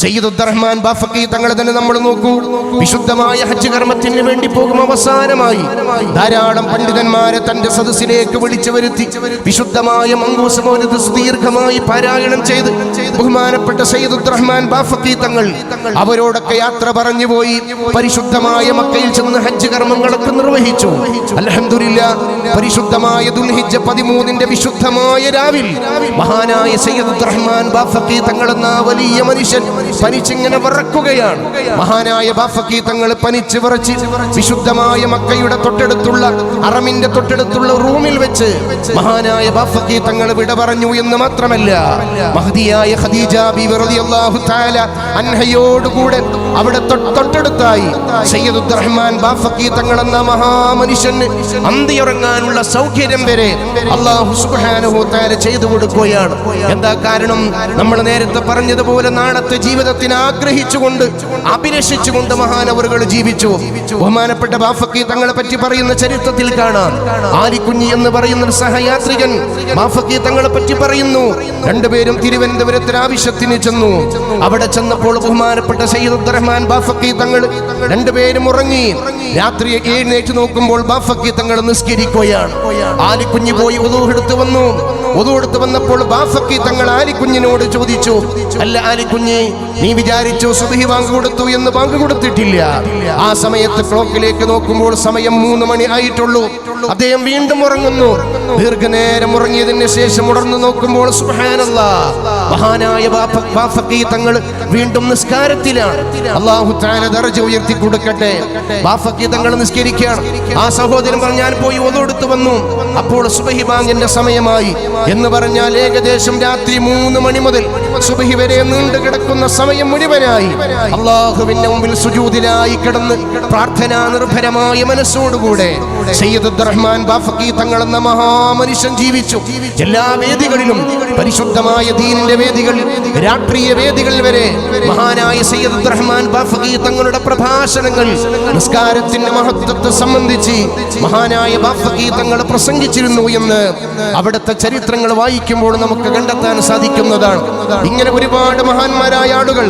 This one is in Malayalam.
സയ്യിദുദ്ദറഹ്മാൻ ബാഫക്കി തങ്ങളെ തന്നെ നമ്മൾ നോക്കൂ. വിശുദ്ധമായ ഹജ്ജ് കർമ്മത്തിന് വേണ്ടി പോകും അവസാനമായി. ധാരാളം പണ്ഡിതന്മാരെ തന്റെ സദസ്സിലേക്ക് വിളിച്ചു വരുത്തി. വിശുദ്ധമായ മങ്കൂസ് മൗലിദ് സുദീർഘമായി പാരായണം ചെയ്ത് ബഹുമാനപ്പെട്ട സയ്യിദുദ്ദറഹ്മാൻ ബാഫക്കി തങ്ങൾ അവരോടൊക്കെ യാത്ര പറഞ്ഞു പോയി. പരിശുദ്ധമായ മക്കയിൽ ചെന്ന് ഹജ്ജ് കർമ്മങ്ങളൊക്കെ നിർവഹിച്ചു. അലഹമില്ല പരിശുദ്ധമായ ദുൽഹിജ്ജ പതിമൂന്നിന്റെ വിശുദ്ധമായ രാവിൽ മഹാനായ സയ്യിദുദ്ദറഹ്മാൻ ബാഫക്കി തങ്ങൾ വലിയ മനുഷ്യൻ പനിച്ചിങ്ങനെ വിറക്കുകയാണ്. മഹാനായ ബാഫക്കി തങ്ങൾ പനിച്ച് വിറച്ച് വിശുദ്ധമായ മക്കയുടെ തൊട്ടടുത്തുള്ള അറമിന്റെ തൊട്ടടുത്തുള്ള റൂമിൽ വെച്ച് മഹാനായ ബാഫക്കി തങ്ങൾ വിട പറഞ്ഞു എന്ന് മാത്രമല്ല മഹദിയായ ഖദീജ അൻഹയോടുകൂടെ അവിടെ തൊട്ടടുത്തായി സയ്യദ് റഹ്മാൻ ബാഫക്കി തങ്ങൾ എന്ന മഹാമനുഷ്യന് അന്തിയുറങ്ങാനുള്ള സൗകര്യം വരെ അള്ളാഹു സുബ്ഹാനഹു തആല ചെയ്തു കൊടുക്കുകയാണ്. എന്താ കാരണം? നമ്മൾ നേരത്തെ പറഞ്ഞതുപോലെ നാളത്തെ ജീവിതത്തിന് ആഗ്രഹിച്ചുകൊണ്ട് അഭിലഷിച്ചുകൊണ്ട് മഹാനവറുകൾ ജീവിച്ചു. ബഹുമാനപ്പെട്ട ബാഫക്കി തങ്ങളെ പറ്റി പറയുന്ന ചരിത്രത്തിൽ കാണാം. ആലിക്കുഞ്ഞി എന്ന് പറയുന്ന ഒരു സഹയാത്രികൻ ബാഫക്കി തങ്ങളെ പറ്റി പറയുന്നു. രണ്ടുപേരും തിരുവനന്തപുരത്തിന് ആവശ്യത്തിന് ചെന്നു. അവിടെ ചെന്നപ്പോൾ ബഹുമാനപ്പെട്ട സയ്യിദ് റഹ്മാൻ ബാഫക്കി തങ്ങൾ രണ്ടുപേരും ഉറങ്ങി. രാത്രി എഴുന്നേറ്റ് നോക്കുമ്പോൾ ബാഫക്കി തങ്ങൾ നിസ്കരിക്കുകയാണ്. ആലിക്കുഞ്ഞി പോയി ഉദൂഹെടുത്തു വന്നു. ഒതുവെടുത്ത് വന്നപ്പോൾ ബാഫക്കി തങ്ങൾ ആലിക്കുഞ്ഞിനോട് ചോദിച്ചു അല്ല ആലിക്കുഞ്ഞി നീ വിചാരിച്ചു സുബഹി ബാങ്ക് കൊടുത്തു എന്ന് ബാങ്ക് കൊടുത്തിട്ടില്ല. ആ സമയത്ത് ക്ലോക്കിലേക്ക് നോക്കുമ്പോൾ സമയം മൂന്ന് മണി ആയിട്ടുള്ളൂ. അദ്ദേഹം വീണ്ടും ഉറങ്ങുന്നു. ദീർഘനേരം ഉറങ്ങിയതിന് ശേഷം ഉണർന്നു നോക്കുമ്പോൾ മഹാനായ ബാഫ- ബാഫക്കി തങ്ങൾ വീണ്ടും നിസ്കാരത്തിലാണ്. അള്ളാഹു ദർജ ഉയർത്തി കൊടുക്കട്ടെ ബാഫക്കി തങ്ങൾ നിസ്കരിക്കുകയാണ്. ആ സഹോദരൻ ഞാൻ പോയി ഒതെടുത്തു വന്നു. അപ്പോൾ സുബഹി ബാങ്കിന്റെ സമയമായി എന്ന് പറഞ്ഞാൽ ഏകദേശം രാത്രി മൂന്ന് മണി മുതൽ സുബഹി വരെ നീണ്ടു കിടക്കുന്ന സമയം മുഴുവനായി. അള്ളാഹുവിന്റെ മുമ്പിൽ സുജൂതിലായി കിടന്ന് പ്രാർത്ഥനാ നിർഭരമായ മനസ്സോടുകൂടെ സയ്യിദ് റഹ്മാൻ ബാഫക്കി തങ്ങൾ എന്ന മഹാമനുഷ്യൻ ജീവിച്ചു. എല്ലാ വേദികളിലും പരിശുദ്ധമായ ദീനിന്റെ വേദികൾ രാഷ്ട്രീയ വേദികൾ വരെ മഹാനായ സയ്യിദ് റഹ്മാൻ ബാഫക്കി തങ്ങളുടെ പ്രഭാഷണങ്ങൾ നിസ്കാരത്തിന്റെ മഹത്വത്തെ സംബന്ധിച്ച് മഹാനായ ബാഫക്കി തങ്ങൾ പ്രസംഗിച്ചിരുന്നു എന്ന് അവിടുത്തെ ചരിത്രങ്ങൾ വായിക്കുമ്പോൾ നമുക്ക് കണ്ടെത്താൻ സാധിക്കുന്നതാണ്. ഇങ്ങനെ ഒരുപാട് മഹാന്മാരായ ആളുകൾ